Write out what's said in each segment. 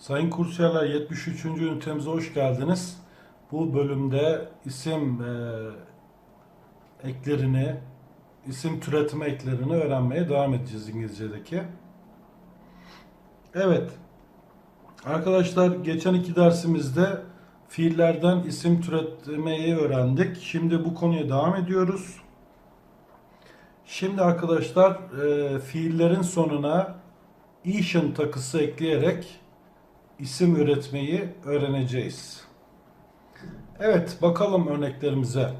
Sayın kursiyerler 73. ünitemize hoş geldiniz. Bu bölümde isim e, eklerini, isim türetme eklerini öğrenmeye devam edeceğiz İngilizce'deki. Evet. Arkadaşlar geçen iki dersimizde fiillerden isim türetmeyi öğrendik. Şimdi bu konuya devam ediyoruz. Şimdi arkadaşlar e, fiillerin sonuna ation takısı ekleyerek isim üretmeyi öğreneceğiz. Evet, bakalım örneklerimize.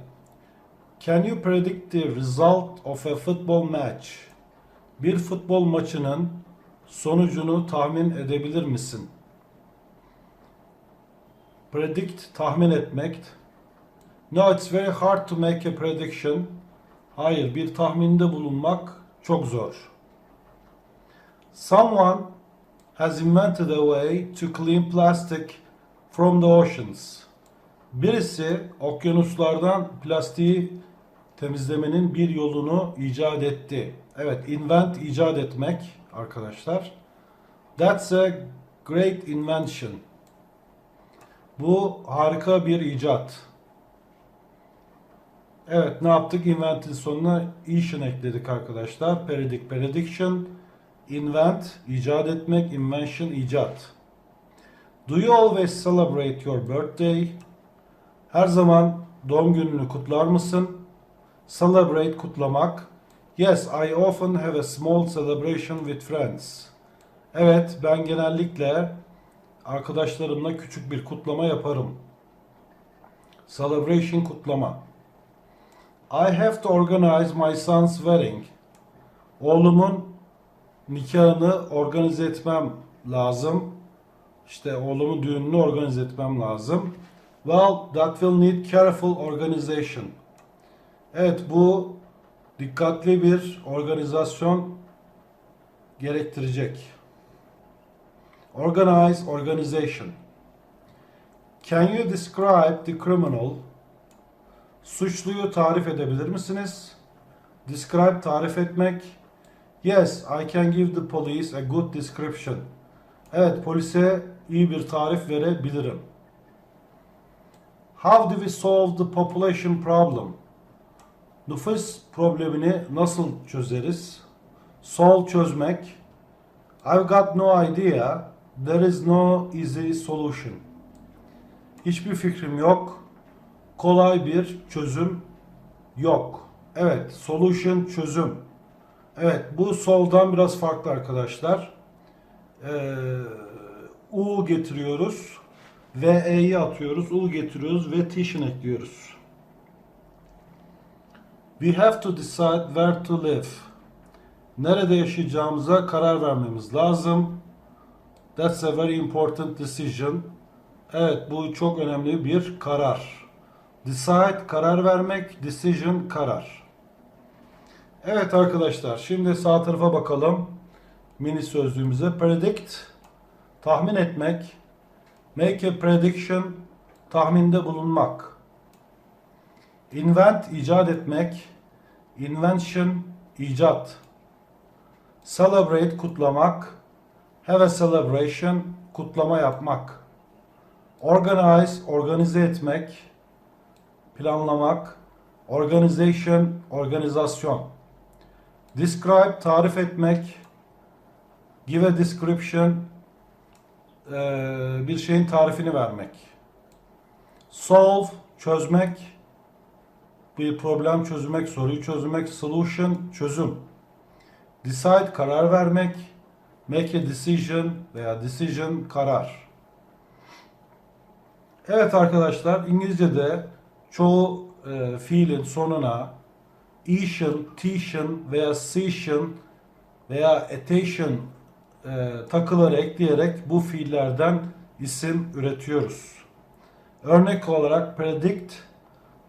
Can you predict the result of a football match? Bir futbol maçının sonucunu tahmin edebilir misin? Predict, tahmin etmek. No, it's very hard to make a prediction. Hayır, bir tahminde bulunmak çok zor. Someone has invented a way to clean plastic from the oceans. Birisi okyanuslardan plastiği temizlemenin bir yolunu icat etti. Evet, invent icat etmek arkadaşlar. That's a great invention. Bu harika bir icat. Evet, ne yaptık? Invent'in sonuna ation ekledik arkadaşlar. Predict, prediction. Invent, icat etmek. Invention, icat. Do you always celebrate your birthday? Her zaman doğum gününü kutlar mısın? Celebrate, kutlamak. Yes, I often have a small celebration with friends. Evet, ben genellikle arkadaşlarımla küçük bir kutlama yaparım. Celebration, kutlama. I have to organize my son's wedding. Oğlumun nikahını organize etmem lazım. İşte oğlumun düğününü organize etmem lazım. Well, that will need careful organization. Evet, bu dikkatli bir organizasyon gerektirecek. Organize, organization. Can you describe the criminal? Suçluyu tarif edebilir misiniz? Describe tarif etmek. Yes, I can give the police a good description. Evet, polise iyi bir tarif verebilirim. How do we solve the population problem? Nüfus problemini nasıl çözeriz? Solve çözmek. I've got no idea. There is no easy solution. Hiçbir fikrim yok. Kolay bir çözüm yok. Evet, solution çözüm. Evet, bu soldan biraz farklı arkadaşlar. Ee, U getiriyoruz ve E'yi atıyoruz. U getiriyoruz ve tation ekliyoruz. We have to decide where to live. Nerede yaşayacağımıza karar vermemiz lazım. That's a very important decision. Evet, bu çok önemli bir karar. Decide karar vermek, decision karar. Evet arkadaşlar, şimdi sağ tarafa bakalım. Mini sözlüğümüze predict tahmin etmek, make a prediction tahminde bulunmak. Invent icat etmek, invention icat. Celebrate kutlamak, have a celebration kutlama yapmak. Organize organize etmek, planlamak, organization organizasyon. Describe tarif etmek, give a description eee, bir şeyin tarifini vermek. Solve çözmek, bir problem çözmek, soruyu çözmek, solution çözüm. Decide karar vermek, make a decision veya decision karar. Evet arkadaşlar İngilizce'de çoğu e, fiilin sonuna ation, tation veya session veya attention e, takıları ekleyerek bu fiillerden isim üretiyoruz. Örnek olarak predict,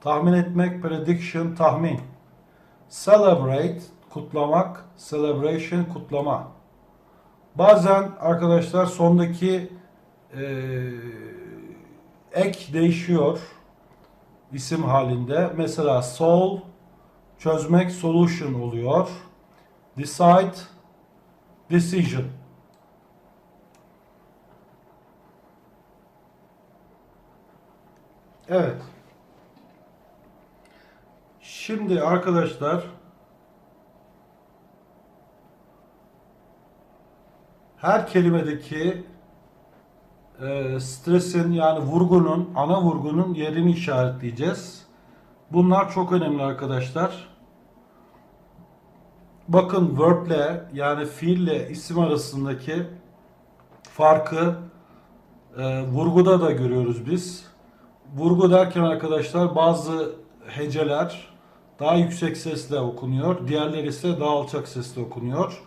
tahmin etmek, prediction, tahmin. Celebrate, kutlamak, celebration, kutlama. Bazen arkadaşlar sondaki e, ek değişiyor isim halinde. Mesela solve, çözmek solution oluyor. Decide decision. Evet. Şimdi arkadaşlar her kelimedeki e, stresin yani vurgunun, ana vurgunun yerini işaretleyeceğiz. Bunlar çok önemli arkadaşlar. Bakın verb'le yani fiille isim arasındaki farkı e, vurguda da görüyoruz biz. Vurgu derken arkadaşlar bazı heceler daha yüksek sesle okunuyor. Diğerleri ise daha alçak sesle okunuyor.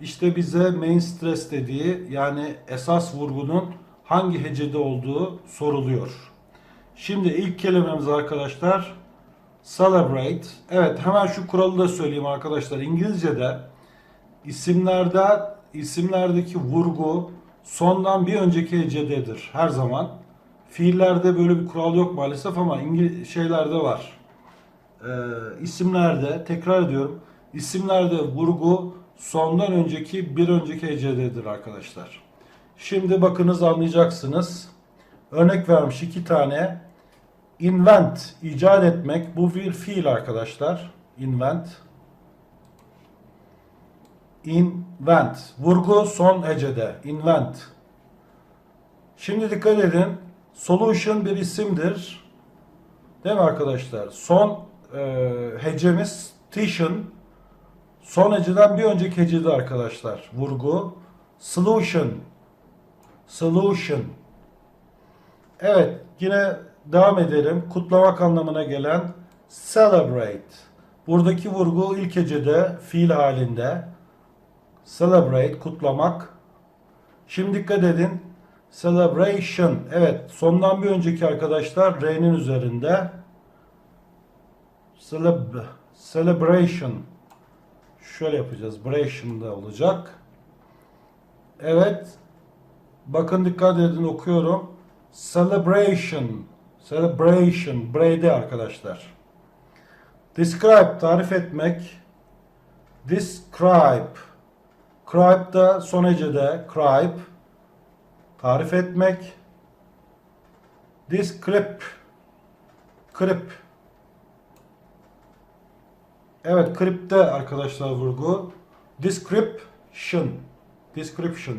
İşte bize main stress dediği yani esas vurgunun hangi hecede olduğu soruluyor. Şimdi ilk kelimemiz arkadaşlar celebrate. Evet hemen şu kuralı da söyleyeyim arkadaşlar. İngilizce'de isimlerde isimlerdeki vurgu sondan bir önceki hecededir her zaman. Fiillerde böyle bir kural yok maalesef ama İngiliz şeylerde var. Ee, isimlerde tekrar ediyorum. İsimlerde vurgu sondan önceki bir önceki hecededir arkadaşlar. Şimdi bakınız anlayacaksınız. Örnek vermiş iki tane. Invent, icat etmek. Bu bir fiil arkadaşlar. Invent. Invent. Vurgu son hecede. Invent. Şimdi dikkat edin. Solution bir isimdir. Değil mi arkadaşlar? Son e, hecemiz tion. Son heceden bir önceki hecede arkadaşlar. Vurgu. Solution. Solution. Evet, yine devam edelim. Kutlamak anlamına gelen celebrate. Buradaki vurgu ilk hecede fiil halinde. Celebrate, kutlamak. Şimdi dikkat edin. Celebration. Evet, sondan bir önceki arkadaşlar R'nin üzerinde. Celeb celebration. Şöyle yapacağız. Bration da olacak. Evet. Bakın dikkat edin okuyorum. Celebration. Celebration. Brady arkadaşlar. Describe tarif etmek. Describe. Cribe da son hecede. Cribe. Tarif etmek. Describe. Crip. Evet, kripte arkadaşlar vurgu. Description. Description.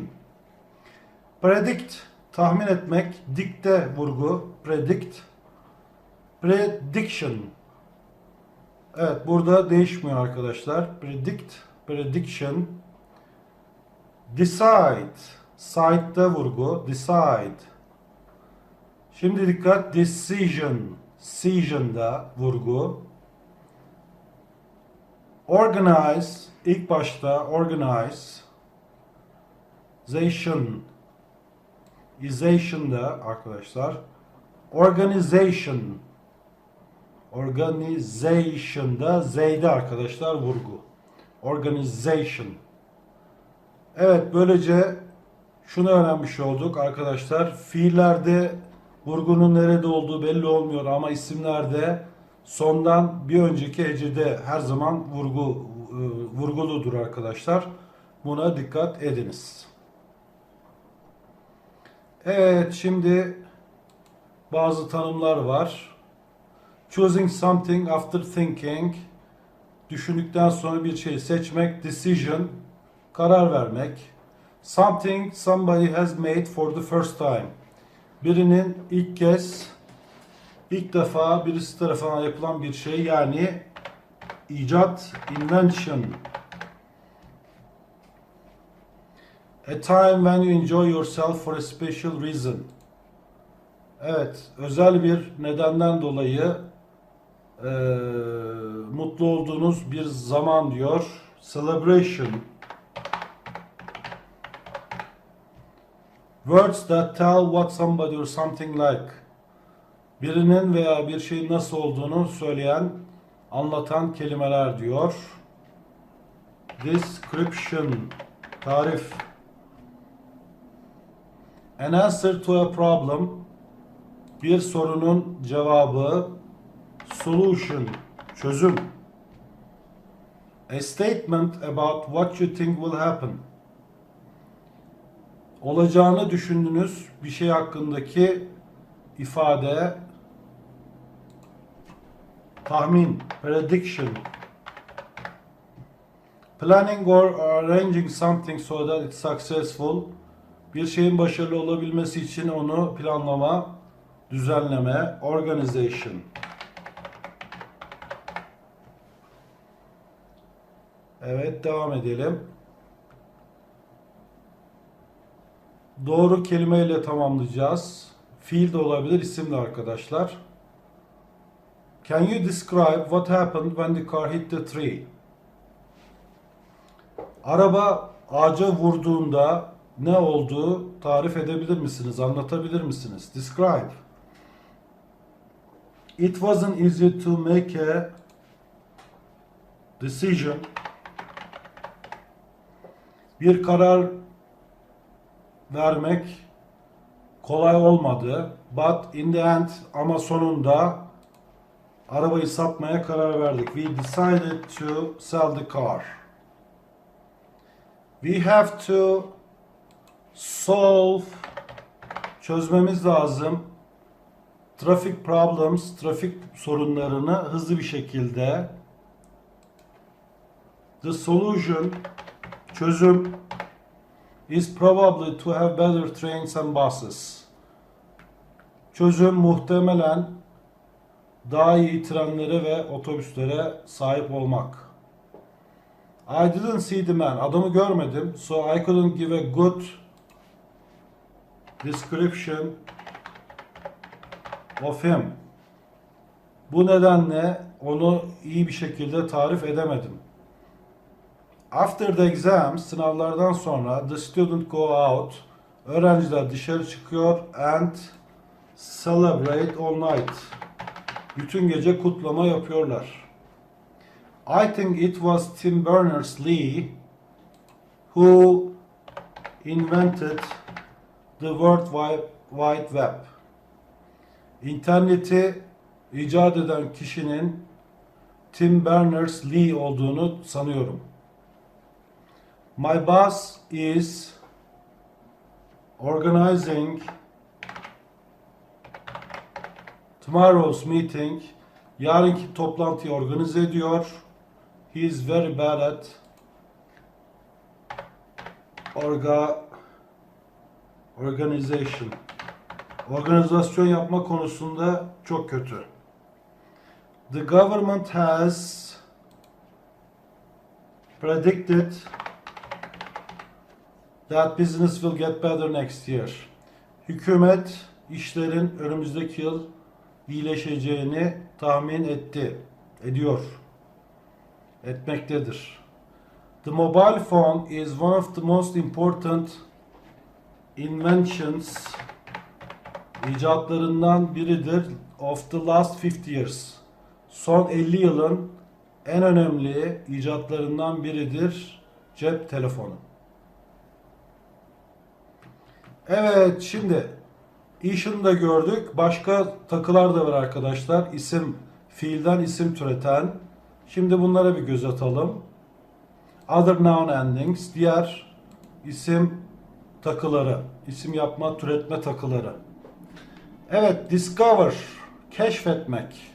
Predict tahmin etmek. Dikte vurgu. Predict. Prediction. Evet burada değişmiyor arkadaşlar. Predict. Prediction. Decide. Side'da vurgu. Decide. Şimdi dikkat. Decision. Decision'da vurgu. Organize. ilk başta organize. Zation. Ization'da arkadaşlar. Organization. Organization'da Z'de arkadaşlar vurgu. Organization. Evet böylece şunu öğrenmiş olduk arkadaşlar. Fiillerde vurgunun nerede olduğu belli olmuyor ama isimlerde sondan bir önceki hecede her zaman vurgu e, vurguludur arkadaşlar. Buna dikkat ediniz. Evet şimdi bazı tanımlar var. Choosing something after thinking düşündükten sonra bir şey seçmek, decision karar vermek. Something somebody has made for the first time. Birinin ilk kez ilk defa birisi tarafından yapılan bir şey yani icat, invention. A time when you enjoy yourself for a special reason. Evet, özel bir nedenden dolayı eee, mutlu olduğunuz bir zaman diyor. Celebration. Words that tell what somebody or something like. Birinin veya bir şeyin nasıl olduğunu söyleyen, anlatan kelimeler diyor. Description. Tarif. An answer to a problem. Bir sorunun cevabı. Solution. Çözüm. A statement about what you think will happen. Olacağını düşündüğünüz bir şey hakkındaki ifade tahmin, prediction. Planning or arranging something so that it's successful. Bir şeyin başarılı olabilmesi için onu planlama, düzenleme, organization. Evet, devam edelim. Doğru kelimeyle tamamlayacağız. Fiil de olabilir, isim de arkadaşlar. Can you describe what happened when the car hit the tree? Araba ağaca vurduğunda ne olduğu tarif edebilir misiniz? Anlatabilir misiniz? Describe. It wasn't easy to make a decision. Bir karar vermek kolay olmadı. But in the end ama sonunda arabayı satmaya karar verdik. We decided to sell the car. We have to solve çözmemiz lazım. Traffic problems, trafik sorunlarını hızlı bir şekilde. The solution çözüm is probably to have better trains and buses. Çözüm muhtemelen daha iyi trenlere ve otobüslere sahip olmak. I didn't see the man. Adamı görmedim. So I couldn't give a good description of him. Bu nedenle onu iyi bir şekilde tarif edemedim. After the exams, sınavlardan sonra the student go out, öğrenciler dışarı çıkıyor and celebrate all night. Bütün gece kutlama yapıyorlar. I think it was Tim Berners-Lee who invented the World Wide Web. İnterneti icat eden kişinin Tim Berners-Lee olduğunu sanıyorum. My boss is organizing tomorrow's meeting. Yarınki toplantıyı organize ediyor. He is very bad at orga organization. Organizasyon yapma konusunda çok kötü. The government has predicted that business will get better next year. Hükümet işlerin önümüzdeki yıl iyileşeceğini tahmin etti, ediyor, etmektedir. The mobile phone is one of the most important inventions icatlarından biridir of the last 50 years. Son 50 yılın en önemli icatlarından biridir cep telefonu. Evet şimdi işini da gördük. Başka takılar da var arkadaşlar. İsim fiilden isim türeten. Şimdi bunlara bir göz atalım. Other noun endings. Diğer isim takıları. isim yapma, türetme takıları. Evet, discover. Keşfetmek.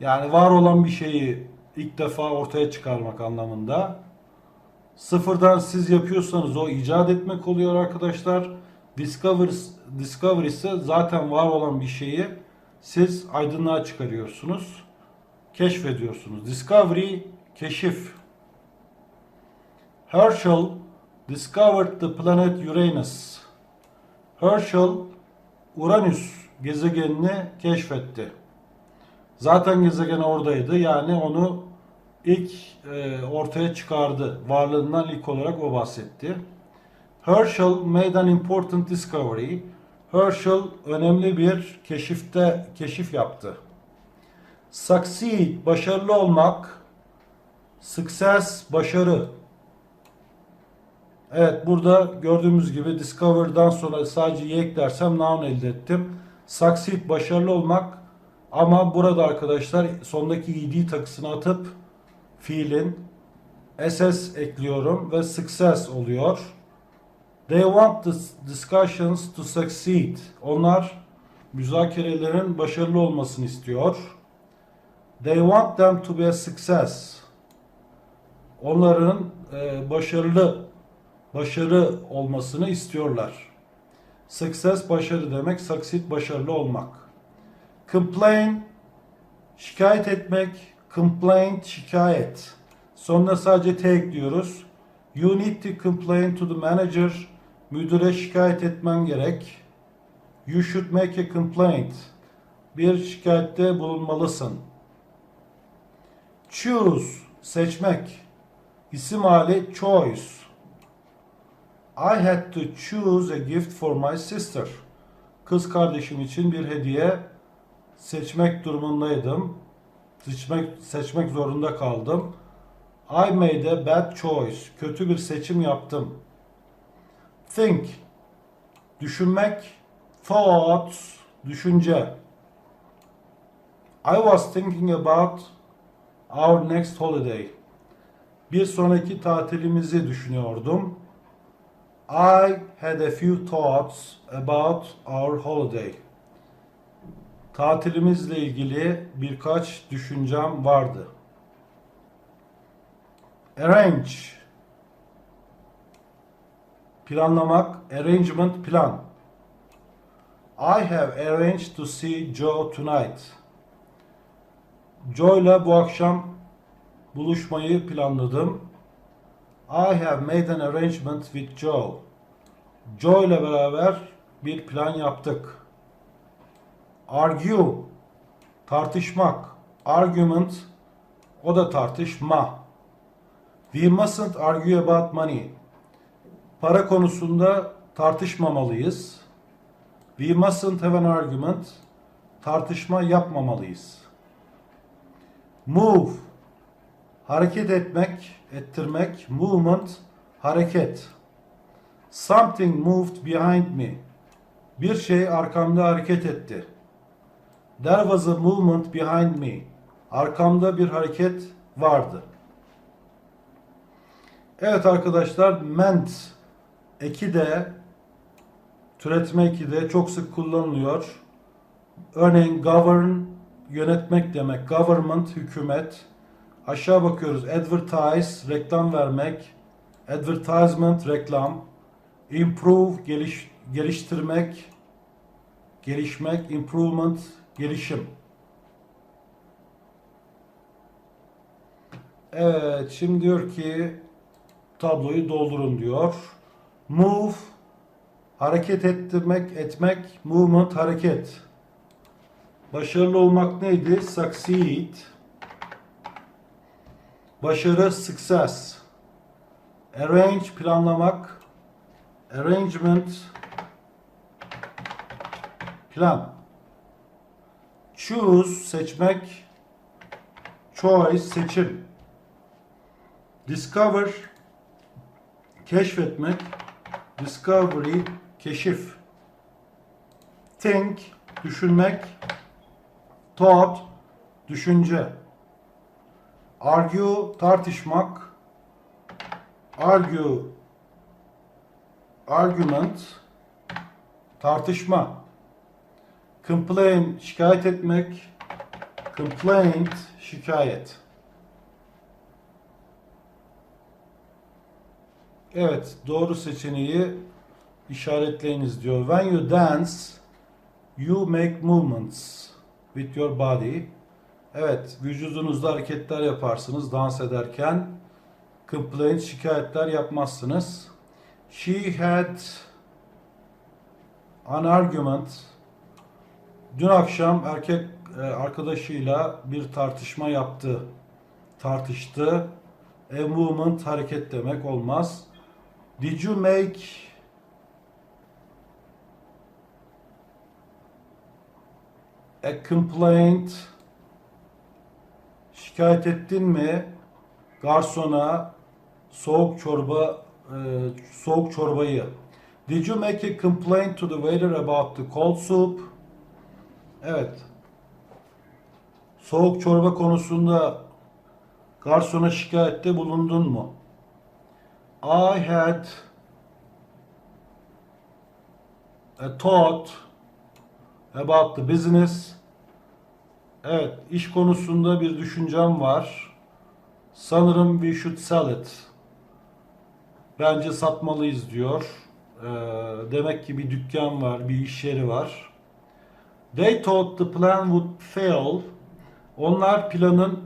Yani var olan bir şeyi ilk defa ortaya çıkarmak anlamında. Sıfırdan siz yapıyorsanız o icat etmek oluyor arkadaşlar. Discover, discover ise zaten var olan bir şeyi siz aydınlığa çıkarıyorsunuz. Keşfediyorsunuz. Discovery, keşif. Herschel discovered the planet Uranus. Herschel, Uranüs gezegenini keşfetti. Zaten gezegen oradaydı. Yani onu ilk e, ortaya çıkardı. Varlığından ilk olarak o bahsetti. Herschel made an important discovery. Herschel önemli bir keşifte keşif yaptı. Succeed başarılı olmak. Success başarı. Evet burada gördüğümüz gibi discover'dan sonra sadece y eklersem noun elde ettim. Succeed başarılı olmak ama burada arkadaşlar sondaki ed takısını atıp fiilin ss ekliyorum ve success oluyor. They want the discussions to succeed. Onlar müzakerelerin başarılı olmasını istiyor. They want them to be a success. Onların e, başarılı, başarı olmasını istiyorlar. Success başarı demek, succeed başarılı olmak. Complain, şikayet etmek, complaint şikayet. Sonuna sadece T ekliyoruz. You need to complain to the manager. Müdüre şikayet etmen gerek. You should make a complaint. Bir şikayette bulunmalısın. Choose, seçmek. İsim hali choice. I had to choose a gift for my sister. Kız kardeşim için bir hediye seçmek durumundaydım. Seçmek, seçmek zorunda kaldım. I made a bad choice. Kötü bir seçim yaptım. Think. Düşünmek. Thoughts. Düşünce. I was thinking about our next holiday. Bir sonraki tatilimizi düşünüyordum. I had a few thoughts about our holiday. Tatilimizle ilgili birkaç düşüncem vardı. Arrange. Planlamak, arrangement plan. I have arranged to see Joe tonight. Joe'la bu akşam buluşmayı planladım. I have made an arrangement with Joe. Joe ile beraber bir plan yaptık. Argue, tartışmak. Argument, o da tartışma. We mustn't argue about money. Para konusunda tartışmamalıyız. We mustn't have an argument. Tartışma yapmamalıyız. Move, hareket etmek, ettirmek. Movement, hareket. Something moved behind me. Bir şey arkamda hareket etti. There was a movement behind me. Arkamda bir hareket vardı. Evet arkadaşlar, meant eki de türetme eki de çok sık kullanılıyor. Örneğin govern yönetmek demek. Government hükümet. Aşağı bakıyoruz. Advertise reklam vermek. Advertisement reklam. Improve geliş, geliştirmek. Gelişmek. Improvement gelişim. Evet şimdi diyor ki tabloyu doldurun diyor. Move hareket ettirmek, etmek, movement hareket. Başarılı olmak neydi? Succeed. Başarı success. Arrange planlamak. Arrangement plan. Choose seçmek. Choice seçim. Discover keşfetmek. Discovery keşif. Think düşünmek. Thought düşünce. Argue tartışmak. Argue argument tartışma. Complain şikayet etmek. Complaint şikayet. Evet, doğru seçeneği işaretleyiniz diyor. When you dance, you make movements with your body. Evet, vücudunuzda hareketler yaparsınız dans ederken. Complaint, şikayetler yapmazsınız. She had an argument. Dün akşam erkek e, arkadaşıyla bir tartışma yaptı. Tartıştı. A movement hareket demek olmaz. Did you make a complaint? Şikayet ettin mi garsona soğuk çorba e, soğuk çorbayı? Did you make a complaint to the waiter about the cold soup? Evet. Soğuk çorba konusunda garsona şikayette bulundun mu? I had a thought about the business Evet, iş konusunda bir düşüncem var. Sanırım we should sell it. Bence satmalıyız diyor. Ee, demek ki bir dükkan var, bir iş yeri var. They thought the plan would fail. Onlar planın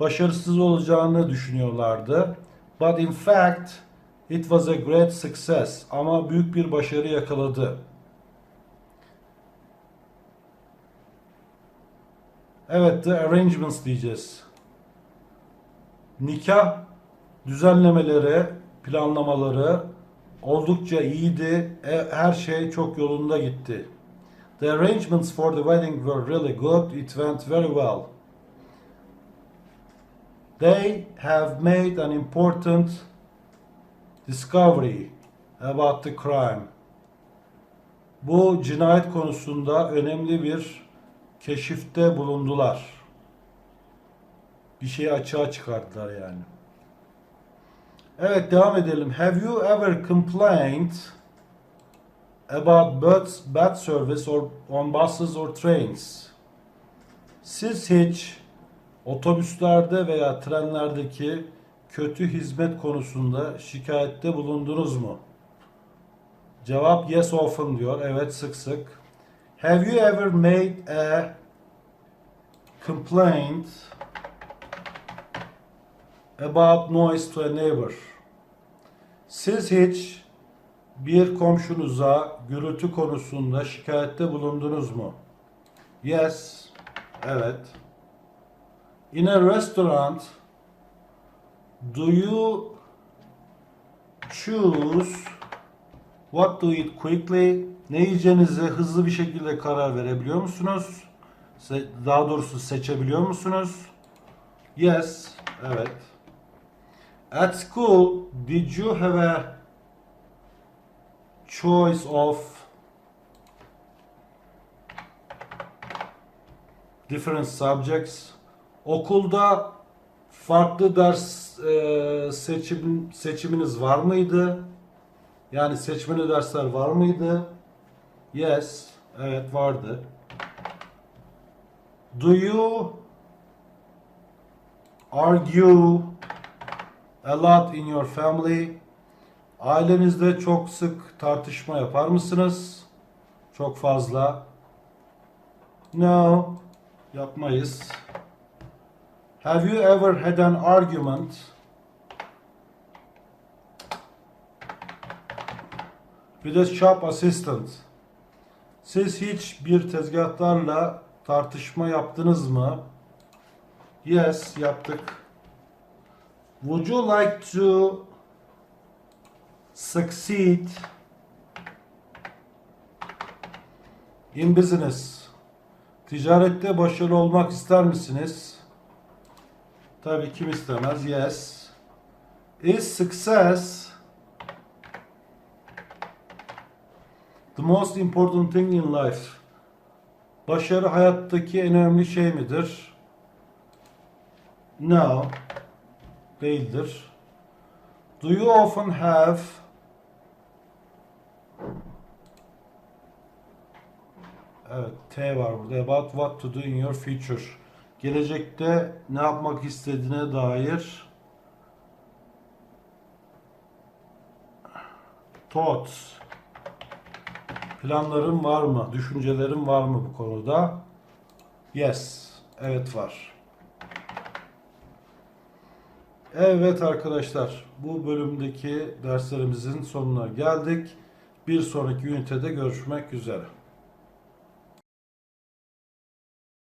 başarısız olacağını düşünüyorlardı. But in fact, it was a great success. Ama büyük bir başarı yakaladı. Evet, the arrangements diyeceğiz. Nikah düzenlemeleri, planlamaları oldukça iyiydi. E, Her şey çok yolunda gitti. The arrangements for the wedding were really good. It went very well. They have made an important discovery about the crime. Bu cinayet konusunda önemli bir keşifte bulundular. Bir şeyi açığa çıkarttılar yani. Evet devam edelim. Have you ever complained about bad, bad service or on buses or trains? Siz hiç otobüslerde veya trenlerdeki kötü hizmet konusunda şikayette bulundunuz mu? Cevap yes often diyor. Evet sık sık. Have you ever made a complaint about noise to a neighbor? Siz hiç bir komşunuza gürültü konusunda şikayette bulundunuz mu? Yes. Evet. In a restaurant, do you choose what to eat quickly? Ne yiyeceğinize hızlı bir şekilde karar verebiliyor musunuz? Daha doğrusu seçebiliyor musunuz? Yes. Evet. At school, did you have a choice of different subjects? Okulda farklı ders e, seçim seçiminiz var mıydı? Yani seçmeli dersler var mıydı? Yes. Evet vardı. Do you argue a lot in your family? Ailenizde çok sık tartışma yapar mısınız? Çok fazla. No. Yapmayız. Have you ever had an argument with a shop assistant? Siz hiç bir tezgahtarla tartışma yaptınız mı? Yes, yaptık. Would you like to succeed in business? Ticarette başarılı olmak ister misiniz? Tabii kim istemez? Yes. Is success the most important thing in life? Başarı hayattaki en önemli şey midir? No. Değildir. Do you often have Evet, T var burada. About what to do in your future. Gelecekte ne yapmak istediğine dair thoughts. Planların var mı? Düşüncelerin var mı bu konuda? Yes. Evet var. Evet arkadaşlar, bu bölümdeki derslerimizin sonuna geldik. Bir sonraki ünitede görüşmek üzere.